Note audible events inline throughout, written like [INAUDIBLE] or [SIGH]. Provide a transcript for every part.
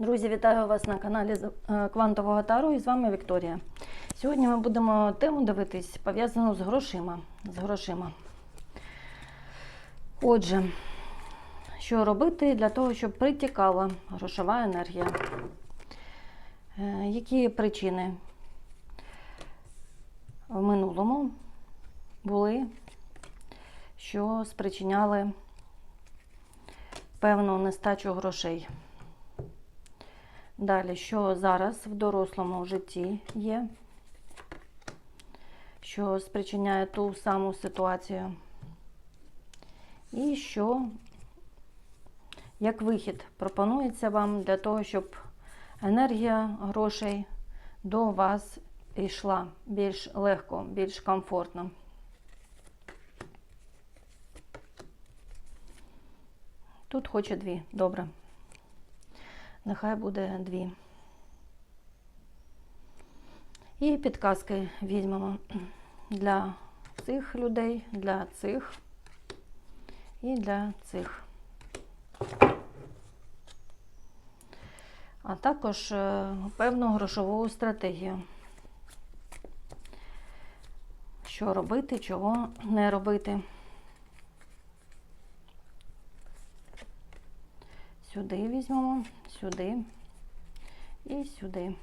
Друзі, вітаю вас на каналі е, Квантового Тару і з вами Вікторія. Сьогодні ми будемо тему дивитись пов'язану з грошима. З грошима. Отже, що робити для того, щоб притікала грошова енергія? Е, Які причини в минулому були, що спричиняли певну нестачу грошей? Далі, що зараз в дорослому житті є, що спричиняє ту саму ситуацію, і що як вихід пропонується вам для того, щоб енергія грошей до вас йшла більш легко, більш комфортно. Тут хоче дві. Добре. Нехай буде дві. І підказки візьмемо для цих людей, для цих і для цих. А також е, певну грошову стратегію. Що робити, чого не робити. Сюди візьмемо, сюди і сюди.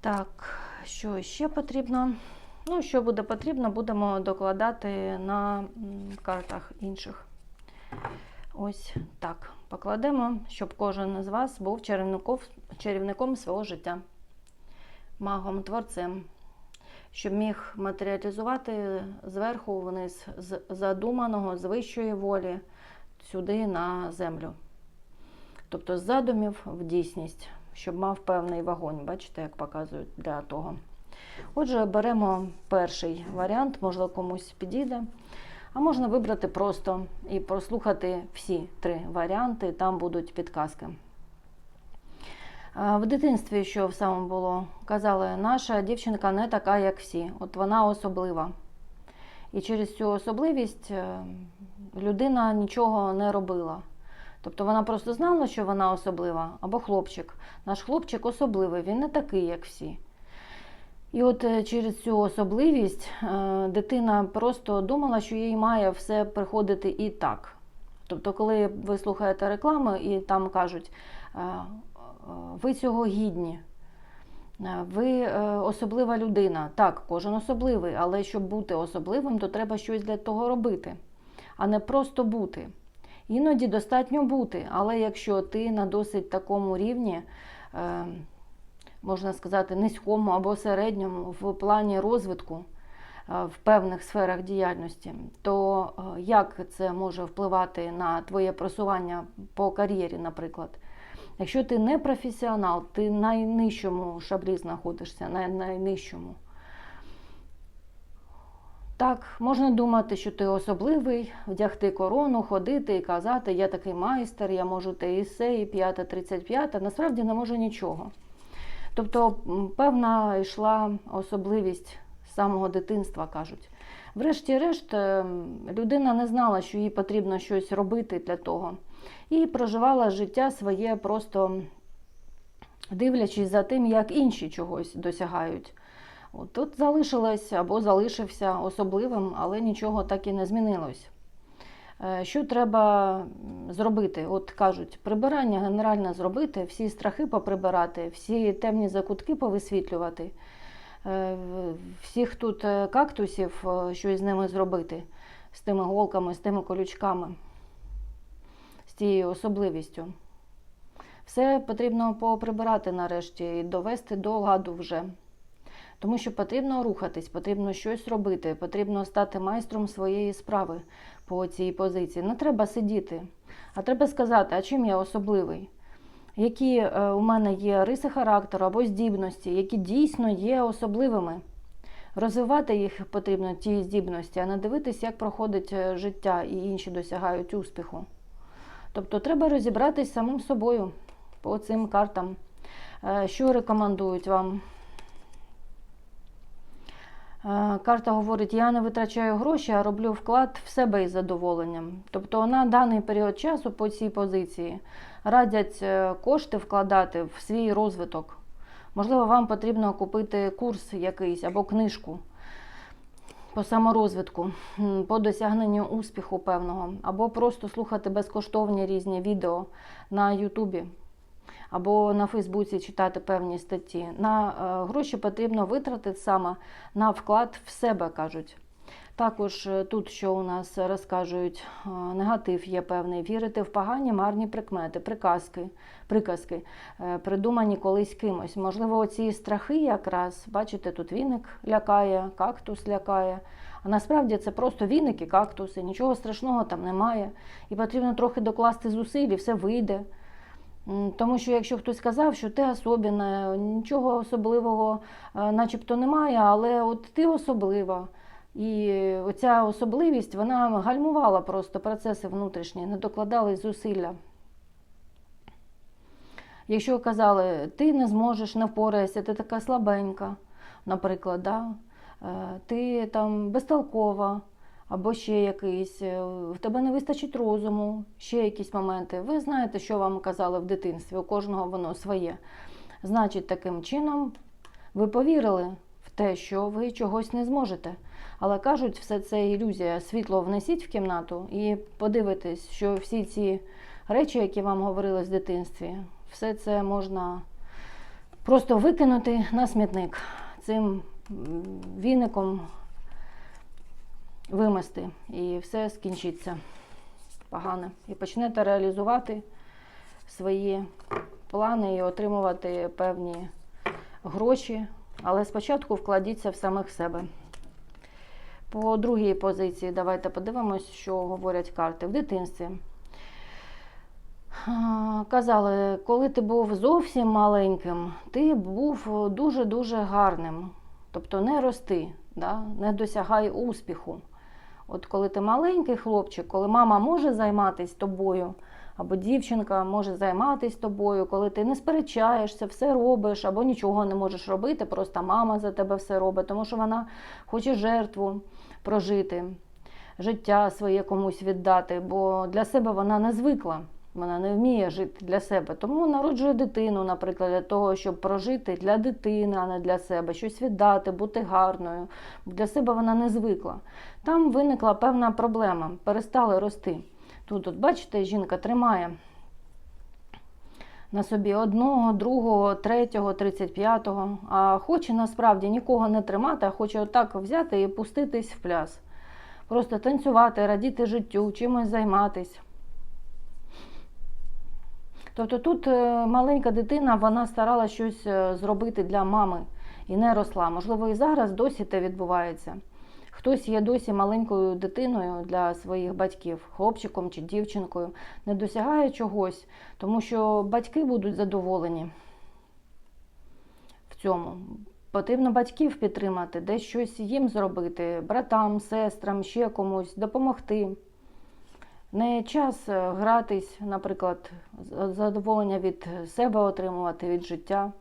Так, що ще потрібно? Ну, що буде потрібно, будемо докладати на картах інших. Ось так. Покладемо, щоб кожен з вас був чарівником, свого життя, магом, творцем, щоб міг матеріалізувати зверху вниз з задуманого, з вищої волі сюди на землю. Тобто з задумів в дійсність, щоб мав певний вогонь. Бачите, як показують для того. Отже, беремо перший варіант, можливо, комусь підійде. А можна вибрати просто і прослухати всі три варіанти, там будуть підказки. В дитинстві, що в самому було, казали, наша дівчинка не така, як всі. От вона особлива. І через цю особливість е, людина нічого не робила. Тобто вона просто знала, що вона особлива, або хлопчик. Наш хлопчик особливий, він не такий, як всі. І от е, через цю особливість е, дитина просто думала, що їй має все приходити і так. Тобто, коли ви слухаєте рекламу і там кажуть, ви цього гідні, ви е, особлива людина. Так, кожен особливий, але щоб бути особливим, то треба щось для того робити, а не просто бути. Іноді достатньо бути, але якщо ти на досить такому рівні, е, можна сказати, низькому або середньому в плані розвитку е, в певних сферах діяльності, то е, як це може впливати на твоє просування по кар'єрі, наприклад? Якщо ти не професіонал, ти на найнижчому шаблі знаходишся, на найнижчому. Так, можна думати, що ти особливий, вдягти корону, ходити і казати, я такий майстер, я можу те і се, і п'яте, тридцять п'яте. Насправді не можу нічого. Тобто, певна йшла особливість самого дитинства, кажуть. Врешті-решт, е, людина не знала, що їй потрібно щось робити для того. І проживала життя своє, просто дивлячись за тим, як інші чогось досягають. От тут залишилось або залишився особливим, але нічого так і не змінилось. Е, Що треба зробити? От кажуть, прибирання генеральне зробити, всі страхи поприбирати, всі темні закутки повисвітлювати, е, всіх тут е, кактусів, щось з ними зробити, з тими голками, з тими колючками, з тією особливістю. Все потрібно поприбирати нарешті і довести до ладу вже. Тому що потрібно рухатись, потрібно щось робити, потрібно стати майстром своєї справи по цій позиції. Не треба сидіти, а треба сказати, а чим я особливий? Які е, у мене є риси характеру або здібності, які дійсно є особливими. Розвивати їх потрібно, ті здібності, а не дивитись, як проходить е, життя і інші досягають успіху. Тобто треба розібратись самим собою по цим картам. Е, Що рекомендують вам? Е, Карта говорить, я не витрачаю гроші, а роблю вклад в себе із задоволенням. Тобто на даний період часу по цій позиції радять е, кошти вкладати в свій розвиток. Можливо, вам потрібно купити курс якийсь або книжку по саморозвитку, по досягненню успіху певного, або просто слухати безкоштовні різні відео на Ютубі, або на Фейсбуці читати певні статті. На е, гроші потрібно витратити саме на вклад в себе, кажуть. Також е, тут, що у нас розкажуть, е, негатив є певний. Вірити в погані марні прикмети, приказки, приказки, е, придумані колись кимось. Можливо, оці страхи якраз, бачите, тут віник лякає, кактус лякає. А насправді це просто віники, кактуси, нічого страшного там немає. І потрібно трохи докласти зусиль, і все вийде. Тому що якщо хтось сказав, що ти особливе, нічого особливого начебто немає, але от ти особлива. І оця особливість вона гальмувала просто процеси внутрішні, не докладали зусилля. Якщо казали, ти не зможеш, не впораєшся, ти така слабенька, наприклад, да? е, ти там безтолкова, або ще якийсь, е, в тебе не вистачить розуму, ще якісь моменти. Ви знаєте, що вам казали в дитинстві, у кожного воно своє. Значить, таким чином ви повірили в те, що ви чогось не зможете. Але кажуть, все це ілюзія. Світло внесіть в кімнату і подивитесь, що всі ці речі, які вам говорили з дитинстві, все це можна просто викинути на смітник цим віником вимести, і все скінчиться погано. І почнете реалізувати свої плани і отримувати певні гроші. Але спочатку вкладіться в самих себе. По другій позиції давайте подивимось, що говорять карти в дитинстві. Казали, коли ти був зовсім маленьким, ти був дуже-дуже гарним. Тобто не рости, да? не досягай успіху. От коли ти маленький хлопчик, коли мама може займатися тобою, або дівчинка може займатися тобою, коли ти не сперечаєшся, все робиш, або нічого не можеш робити, просто мама за тебе все робить, тому що вона хоче жертву прожити, життя своє комусь віддати, бо для себе вона не звикла. Вона не вміє жити для себе. Тому народжує дитину, наприклад, для того, щоб прожити для дитини, а не для себе, щось віддати, бути гарною. Для себе вона не звикла. Там виникла певна проблема, перестали рости. Тут, от, бачите, жінка тримає на собі одного, другого, третього, тридцять п'ятого, а хоче насправді нікого не тримати, а хоче отак взяти і пуститись в пляс. Просто танцювати, радіти життю, чимось займатись. Тобто тут е, маленька дитина вона старалася щось е, зробити для мами і не росла. Можливо, і зараз досі те відбувається. Хтось є досі маленькою дитиною для своїх батьків, хлопчиком чи дівчинкою, не досягає чогось, тому що батьки будуть задоволені в цьому. Потрібно батьків підтримати, десь щось їм зробити, братам, сестрам, ще комусь, допомогти. Не час е, гратись, наприклад, задоволення від себе отримувати, від життя,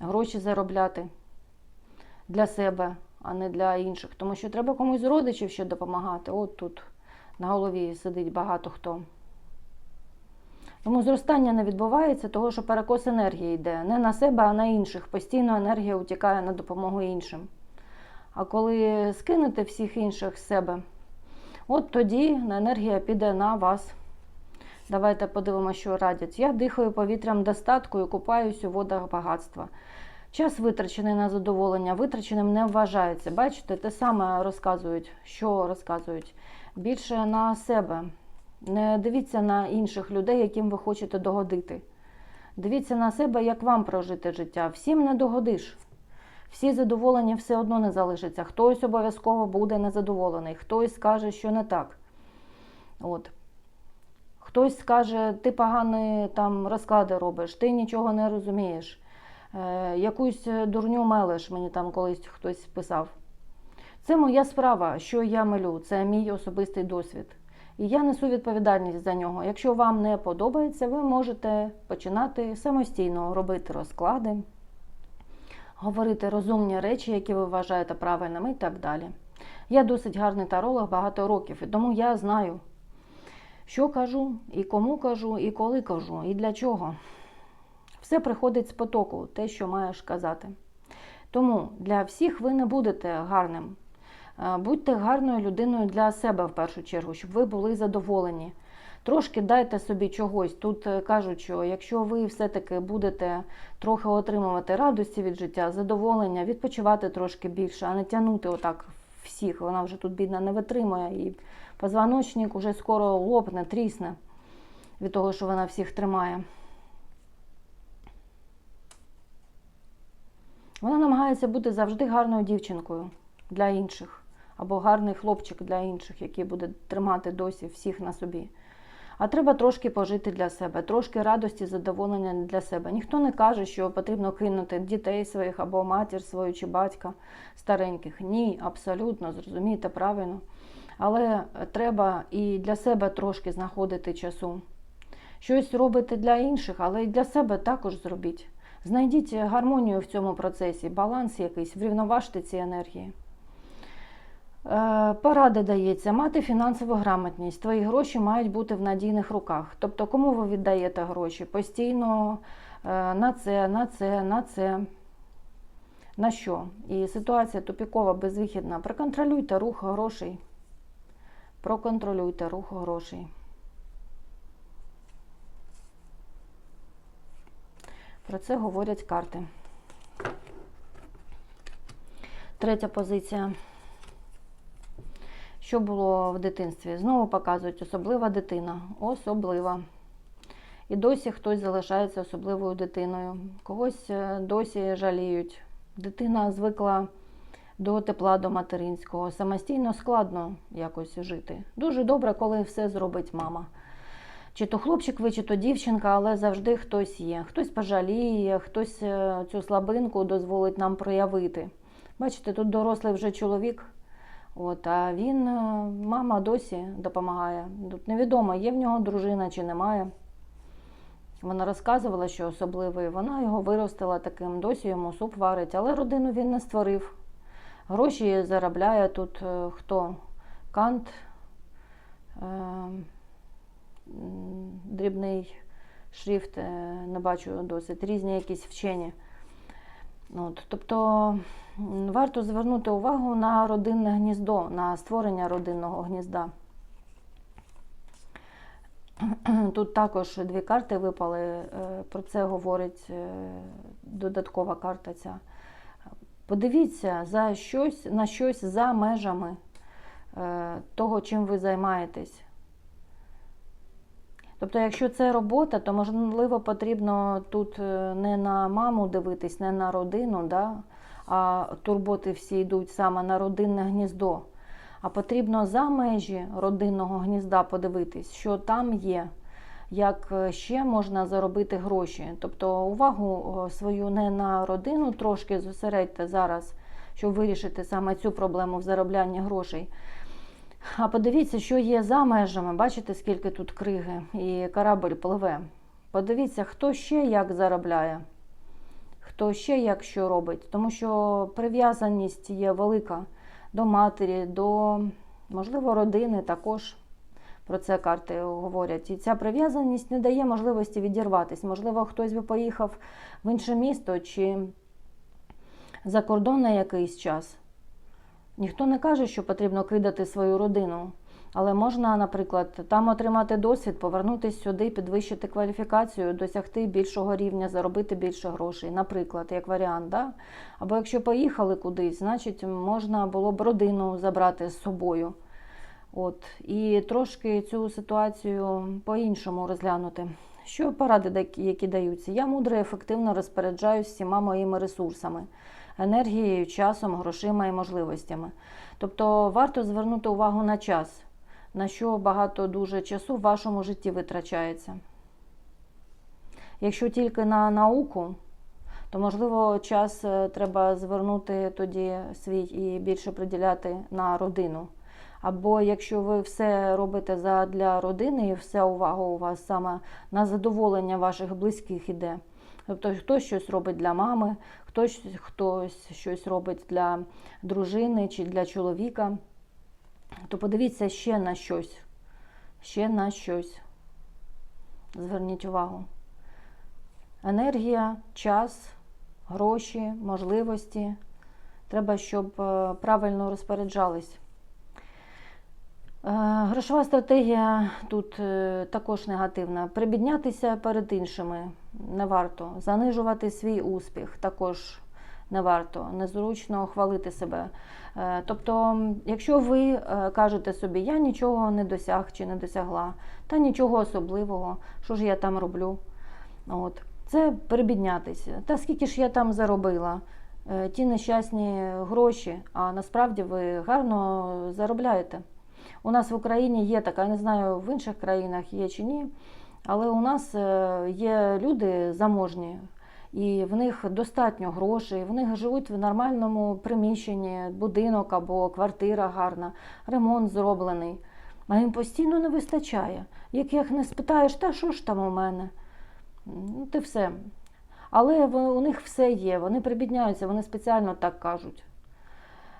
гроші заробляти для себе, а не для інших. Тому що треба комусь з родичів ще допомагати. От тут на голові сидить багато хто. Тому зростання не відбувається, того що перекос енергії йде не на себе, а на інших. Постійно енергія утікає на допомогу іншим. А коли скинете всіх інших з себе, от тоді енергія піде на вас. Давайте подивимося, що радять. Я дихаю повітрям достатку і купаюсь у водах багатства. Час витрачений на задоволення, витраченим не вважається. Бачите, те саме розказують, що розказують. Більше на себе. Не дивіться на інших людей, яким ви хочете догодити. Дивіться на себе, як вам прожити життя. Всім не догодиш. Всі задоволені все одно не залишаться. Хтось обов'язково буде незадоволений, хтось скаже, що не так. От. Хтось скаже, ти погані там розклади робиш, ти нічого не розумієш. Е, якусь дурню мелеш, мені там колись хтось писав. Це моя справа, що я мелю, це мій особистий досвід. І я несу відповідальність за нього. Якщо вам не подобається, ви можете починати самостійно робити розклади, говорити розумні речі, які ви вважаєте правильними і так далі. Я досить гарний таролог багато років, і тому я знаю, Що кажу, і кому кажу, і коли кажу, і для чого. Все приходить з потоку, те, що маєш казати. Тому для всіх ви не будете гарним. Е, Будьте гарною людиною для себе в першу чергу, щоб ви були задоволені. Трошки дайте собі чогось. Тут е, кажуть, що якщо ви все-таки будете трохи отримувати радості від життя, задоволення, відпочивати трошки більше, а не тягнути отак всіх. Вона вже тут бідна не витримує, і позвоночник уже скоро лопне, трісне від того, що вона всіх тримає. Вона намагається бути завжди гарною дівчинкою для інших, або гарний хлопчик для інших, який буде тримати досі всіх на собі. А треба трошки пожити для себе, трошки радості, задоволення для себе. Ніхто не каже, що потрібно кинути дітей своїх або матір свою чи батька стареньких. Ні, абсолютно, зрозумійте правильно. Але треба і для себе трошки знаходити часу. Щось робите для інших, але і для себе також зробіть. Знайдіть гармонію в цьому процесі, баланс якийсь, врівноважте ці енергії. Е, Порада дається мати фінансову грамотність. Твої гроші мають бути в надійних руках. Тобто, кому ви віддаєте гроші? Постійно е, на це, на це, на це. На що? І ситуація тупікова, безвихідна. Проконтролюйте рух грошей. Проконтролюйте рух грошей. Про це говорять карти. Третя позиція. Що було в дитинстві? Знову показують особлива дитина. Особлива. І досі хтось залишається особливою дитиною. Когось е, досі жаліють. Дитина звикла до тепла, до материнського. Самостійно складно якось жити. Дуже добре, коли все зробить мама. Чи то хлопчик ви, чи то дівчинка, але завжди хтось є. Хтось пожаліє, хтось е, цю слабинку дозволить нам проявити. Бачите, тут дорослий вже чоловік. От, а він, е, мама досі допомагає. Тут невідомо, є в нього дружина чи немає. Вона розказувала, що особливий. Вона його виростила таким, досі йому суп варить, але родину він не створив. Гроші заробляє тут е, хто? Кант, дрібний шрифт, е, не бачу досить, різні якісь вчені. От, тобто варто звернути увагу на родинне гніздо, на створення родинного гнізда. [CLEARS THROAT] Тут також дві карти випали, е, про це говорить е, додаткова карта ця. Подивіться за щось, на щось за межами того, чим ви займаєтесь. Тобто, якщо це робота, то можливо потрібно тут е, не на маму дивитись, не на родину, да? а турботи всі йдуть саме на родинне гніздо. А потрібно за межі родинного гнізда подивитись, що там є, як е, ще можна заробити гроші. Тобто увагу свою не на родину трошки зосередьте зараз, щоб вирішити саме цю проблему в зароблянні грошей. А подивіться, що є за межами. Бачите, скільки тут криги і корабль пливе. Подивіться, хто ще як заробляє, хто ще як що робить. Тому що прив'язаність є велика до матері, до, можливо, родини також. Про це карти говорять. І ця прив'язаність не дає можливості відірватися. Можливо, хтось би поїхав в інше місто чи за кордон на якийсь час. Ніхто не каже, що потрібно кидати свою родину, але можна, наприклад, там отримати досвід, повернутися сюди, підвищити кваліфікацію, досягти більшого рівня, заробити більше грошей, наприклад, як варіант. Да? Або якщо поїхали кудись, значить можна було б родину забрати з собою. От. І трошки цю ситуацію по-іншому розглянути. Що поради, які даються? Я мудро і ефективно розпоряджаюся всіма моїми ресурсами енергією, часом, грошима і можливостями. Тобто варто звернути увагу на час, на що багато дуже часу в вашому житті витрачається. Якщо тільки на науку, то можливо час е, треба звернути тоді свій і більше приділяти на родину. Або якщо ви все робите для родини і вся увага у вас саме на задоволення ваших близьких іде. Тобто хтось щось робить для мами, хтось, хтось щось робить для дружини чи для чоловіка, то подивіться ще на щось. ще на щось. Зверніть увагу. Енергія, час, гроші, можливості. Треба, щоб е, правильно розпоряджались. Е, Грошова стратегія тут е, також негативна. Прибіднятися перед іншими не варто. Занижувати свій успіх також не варто. Незручно хвалити себе. Е, Тобто, якщо ви е, кажете собі, я нічого не досяг чи не досягла, та нічого особливого, що ж я там роблю? От. Це прибіднятися. Та скільки ж я там заробила? Е, Ті нещасні гроші, а насправді ви гарно заробляєте. У нас в Україні є така, я не знаю, в інших країнах є чи ні, але у нас е, є люди заможні, і в них достатньо грошей, в них живуть в нормальному приміщенні, будинок або квартира гарна, ремонт зроблений. А їм постійно не вистачає. Як їх не спитаєш, та що ж там у мене? Ну, ти все. Але у них все є, вони прибідняються, вони спеціально так кажуть.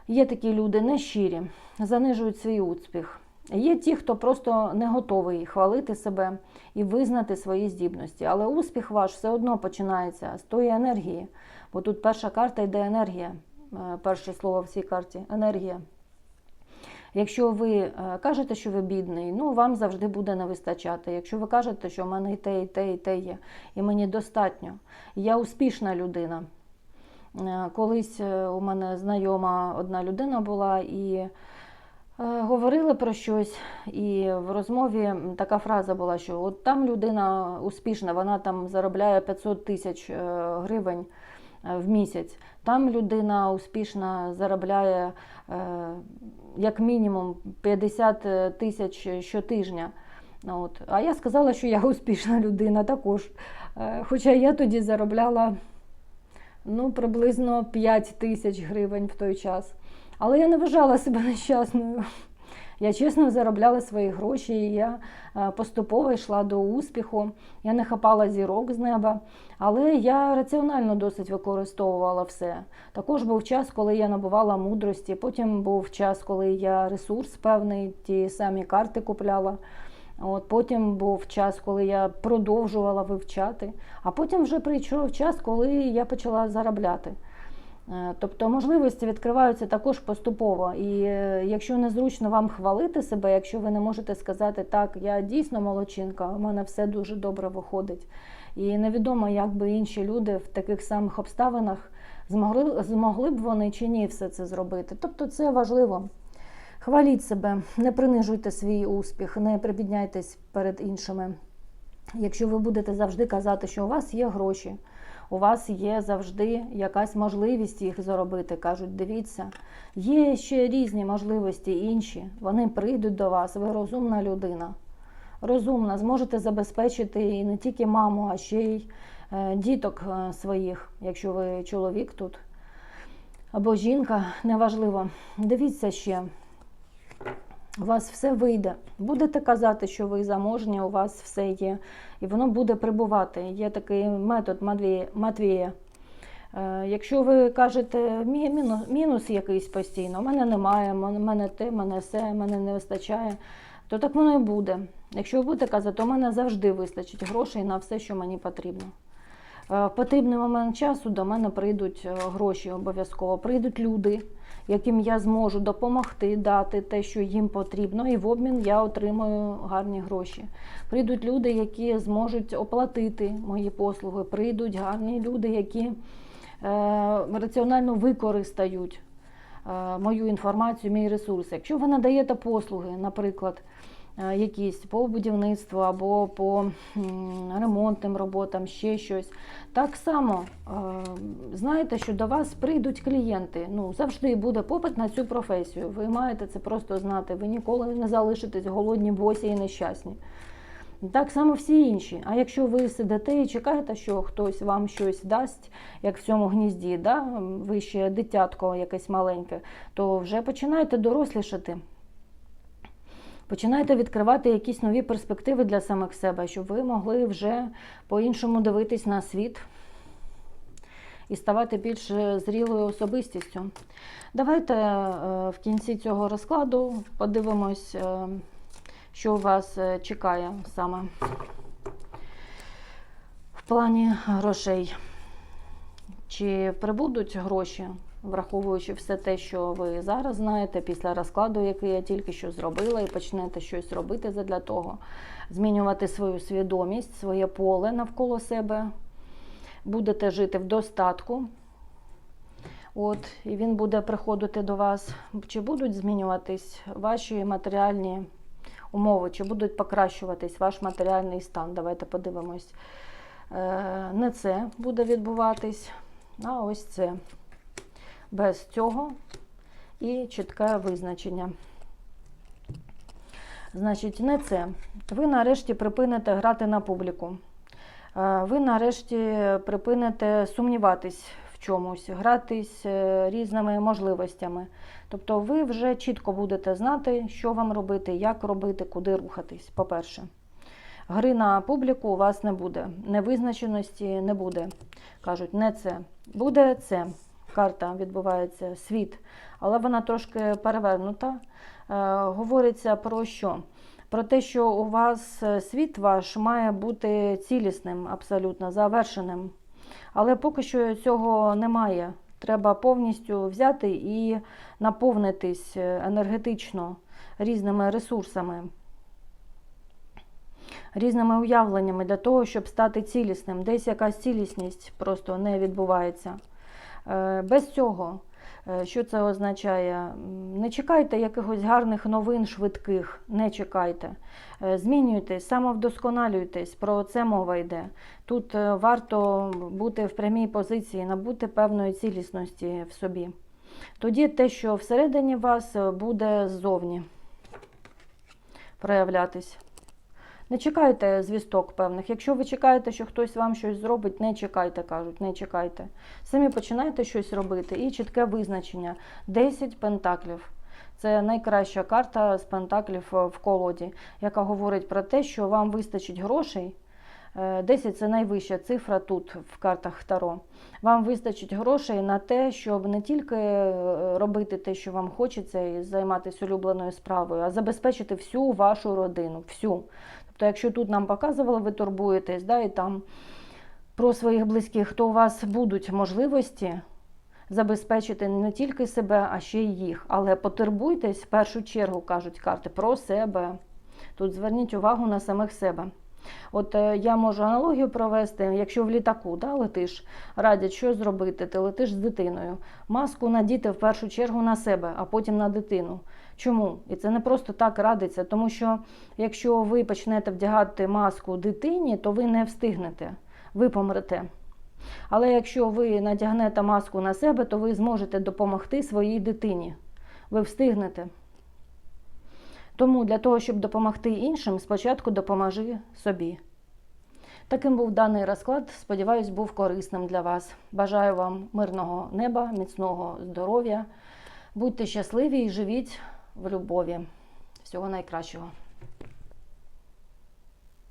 Є такі люди нещирі, занижують свій успіх. Є ті, хто просто не готовий хвалити себе і визнати свої здібності. Але успіх ваш все одно починається з тої енергії. Бо тут перша карта йде енергія. Е, Перше слово в цій карті енергія. Якщо ви е, кажете, що ви бідний, ну вам завжди буде не вистачати. Якщо ви кажете, що в мене і те, і те, і те є, і мені достатньо, я успішна людина. Е, Колись у мене знайома одна людина була і говорили про щось, і в розмові така фраза була, що от там людина успішна, вона там заробляє 500 тисяч е, гривень е, в місяць. Там людина успішна заробляє е, як мінімум 50 тисяч щотижня. От. А я сказала, що я успішна людина також. Е, Хоча я тоді заробляла ну, приблизно 5 тисяч гривень в той час. Але я не вважала себе [LAUGHS] нещасною. Я чесно заробляла свої гроші, і я е, поступово йшла до успіху. Я не хапала зірок з неба, але я раціонально досить використовувала все. Також був час, коли я набувала мудрості. Потім був час, коли я ресурс певний, ті самі карти купляла. От потім був час, коли я продовжувала вивчати, а потім вже прийшов час, коли я почала заробляти. Е, Тобто можливості відкриваються також поступово. І е, якщо незручно вам хвалити себе, якщо ви не можете сказати, так, я дійсно молодчинка, у мене все дуже добре виходить. І невідомо, як би інші люди в таких самих обставинах змогли, змогли б вони чи ні все це зробити. Тобто це важливо. Хваліть себе, не принижуйте свій успіх, не прибідняйтесь перед іншими. Якщо ви будете завжди казати, що у вас є гроші, у вас є завжди якась можливість їх заробити. Кажуть, дивіться, є ще різні можливості інші. Вони прийдуть до вас, ви розумна людина. Розумна, зможете забезпечити і не тільки маму, а ще й е, діток е, своїх, якщо ви чоловік тут. Або жінка, неважливо. Дивіться ще, у вас все вийде. Будете казати, що ви заможні, у вас все є, і воно буде прибувати. Є такий метод Матвія. Е, Якщо ви кажете мінус, якийсь постійно, у мене немає, у мене те, мене все, мене не вистачає, то так воно і буде. Якщо ви будете казати, то у мене завжди вистачить грошей на все, що мені потрібно. Е, В потрібний момент часу до мене прийдуть е, гроші обов'язково, прийдуть люди, яким я зможу допомогти дати те, що їм потрібно, і в обмін я отримаю гарні гроші. Прийдуть люди, які зможуть оплатити мої послуги. Прийдуть гарні люди, які е, раціонально використають е, мою інформацію, мій ресурс. Якщо ви надаєте послуги, наприклад, якісь по будівництву або по ремонтним роботам, ще щось. Так само е, знаєте, що до вас прийдуть клієнти. Ну, завжди буде попит на цю професію. Ви маєте це просто знати. Ви ніколи не залишитесь голодні, босі і нещасні. Так само всі інші. А якщо ви сидите і чекаєте, що хтось вам щось дасть, як в цьому гнізді, да? ви ще дитятко якесь маленьке, то вже починаєте дорослішати. Починайте відкривати якісь нові перспективи для самих себе, щоб ви могли вже по-іншому дивитись на світ і ставати більш зрілою особистістю. Давайте е, в кінці цього розкладу подивимось, е, що вас е, чекає саме в плані грошей. Чи прибудуть гроші, враховуючи все те, що ви зараз знаєте, після розкладу, який я тільки що зробила, і почнете щось робити для того, змінювати свою свідомість, своє поле навколо себе, будете жити в достатку. От, і він буде приходити до вас. Чи будуть змінюватись ваші матеріальні умови, чи будуть покращуватись ваш матеріальний стан? Давайте подивимось. Е, Не це буде відбуватись, а ось це. Без цього і чітке визначення. Значить, не це. Ви нарешті припините грати на публіку. Е, Ви нарешті припините сумніватись в чомусь, гратись е, різними можливостями. Тобто ви вже чітко будете знати, що вам робити, як робити, куди рухатись, по-перше. Гри на публіку у вас не буде, невизначеності не буде. Кажуть, не це. Буде це. Карта відбувається світ, але вона трошки перевернута. Е, говориться про що? Про те, що у вас е, світ ваш має бути цілісним, абсолютно завершеним. Але поки що цього немає. Треба повністю взяти і наповнитись е, енергетично різними ресурсами, різними уявленнями для того, щоб стати цілісним. Десь якась цілісність просто не відбувається. Е, Без цього, е, що це означає? Не чекайте якихось гарних новин швидких, не чекайте. Е, Змінюйтесь, самовдосконалюйтесь, про це мова йде. Тут варто бути в прямій позиції, набути певної цілісності в собі. Тоді те, що всередині вас, буде ззовні проявлятись. Не чекайте звісток певних. Якщо ви чекаєте, що хтось вам щось зробить, не чекайте, кажуть, не чекайте. Самі починайте щось робити і чітке визначення. 10 пентаклів. Це найкраща карта з пентаклів е, в колоді, яка говорить про те, що вам вистачить грошей. Е, 10 це найвища цифра тут в картах Таро. Вам вистачить грошей на те, щоб не тільки е, робити те, що вам хочеться, і займатися улюбленою справою, а забезпечити всю вашу родину. Всю. Тобто, якщо тут нам показували, ви турбуєтесь, да, і там про своїх близьких, то у вас будуть можливості забезпечити не тільки себе, а ще й їх. Але потурбуйтесь в першу чергу, кажуть карти, про себе. Тут зверніть увагу на самих себе. От е, я можу аналогію провести, якщо в літаку да, летиш, радять, що зробити, ти летиш з дитиною. Маску надіти в першу чергу на себе, а потім на дитину. Чому? І це не просто так радиться, тому що якщо ви почнете вдягати маску дитині, то ви не встигнете, ви помрете. Але якщо ви надягнете маску на себе, то ви зможете допомогти своїй дитині. Ви встигнете. Тому для того, щоб допомогти іншим, спочатку допоможи собі. Таким був даний розклад. Сподіваюсь, був корисним для вас. Бажаю вам мирного неба, міцного здоров'я. Будьте щасливі і живіть в любові. Всього найкращого.